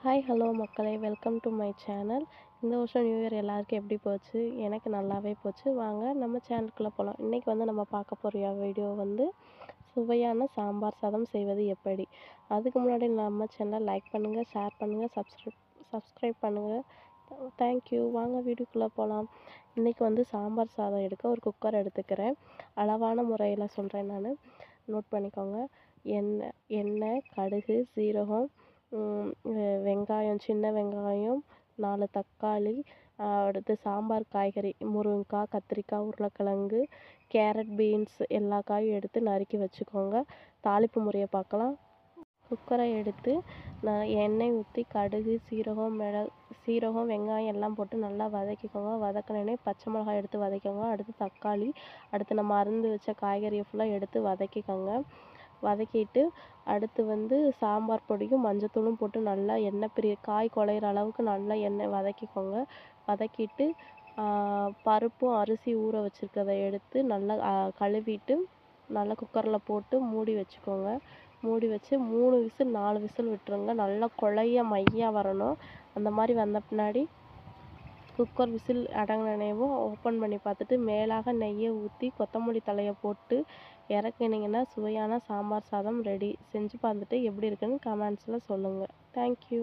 Hi hello மக்களே. Welcome to my channel இந்த வருஷம் நியூ இயர் எல்லாருக்கும் எப்படி போச்சு? எனக்கு நல்லாவே போச்சு. வாங்க நம்ம சேனலுக்குள்ளே போகலாம் இன்றைக்கி வந்து நம்ம பார்க்க போகிற வீடியோ வந்து சுவையான சாம்பார் சாதம் செய்வது எப்படி? அதுக்கு முன்னாடி நம்ம சேனலை லைக் பண்ணுங்கள் ஷேர் பண்ணுங்கள் சப்ஸ்கிரைப் சப்ஸ்கிரைப் பண்ணுங்கள் தேங்க்யூ வாங்க வீடியோக்குள்ளே போகலாம் இன்றைக்கி வந்து சாம்பார் சாதம் எடுக்க ஒரு குக்கர் எடுத்துக்கிறேன். அளவான முறையில் சொல்கிறேன் நான். நோட் பண்ணிக்கோங்க. எண்ணெய் எண்ணெய் கடுகு சீரகம் வெங்காயம் சின்ன வெங்காயம் நாலு தக்காளி அடுத்து சாம்பார் காய்கறி முருங்கைக்காய் கத்திரிக்காய் உருளைக்கிழங்கு கேரட் பீன்ஸ் எல்லா காயும் எடுத்து நறுக்கி வச்சுக்கோங்க. தாளிப்பு முறையை பார்க்கலாம். குக்கரை எடுத்து நான் எண்ணெய் ஊற்றி கடுகு சீரகம் மிளகு சீரகம் வெங்காயம் எல்லாம் போட்டு நல்லா வதக்கிக்கோங்க. வதக்கினோடனே பச்சை மிளகாய் எடுத்து வதக்கிக்கோங்க. அடுத்து தக்காளி அடுத்து நம்ம அருந்து வச்ச காய்கறியை ஃபுல்லாக எடுத்து வதக்கிக்கோங்க. வதக்கிட்டு அடுத்து வந்து சாம்பார் பொடியும் மஞ்சத்தூளும் போட்டு நல்லா எண்ணெய் பிரிய காய் குழையிற அளவுக்கு நல்லா எண்ணெய் வதக்கிக்கோங்க. வதக்கிட்டு பருப்பும் அரிசி ஊற வச்சுருக்கதை எடுத்து நல்லா கழுவிட்டு நல்லா குக்கரில் போட்டு மூடி வச்சுக்கோங்க. மூடி வச்சு மூணு விசில் நாலு விசில் விட்டுருங்க. நல்லா குழைய மையாக வரணும். அந்த மாதிரி வந்த பின்னாடி குக்கர் விசில் அடங்கினேவும் ஓப்பன் பண்ணி பார்த்துட்டு மேலாக நெய்யை ஊற்றி கொத்தமல்லி தலையை போட்டு இறக்குனீங்கன்னா சுவையான சாம்பார் சாதம் ரெடி செஞ்சு பார்த்துட்டு எப்படி இருக்குன்னு கமெண்ட்ஸில் சொல்லுங்கள் தேங்க்யூ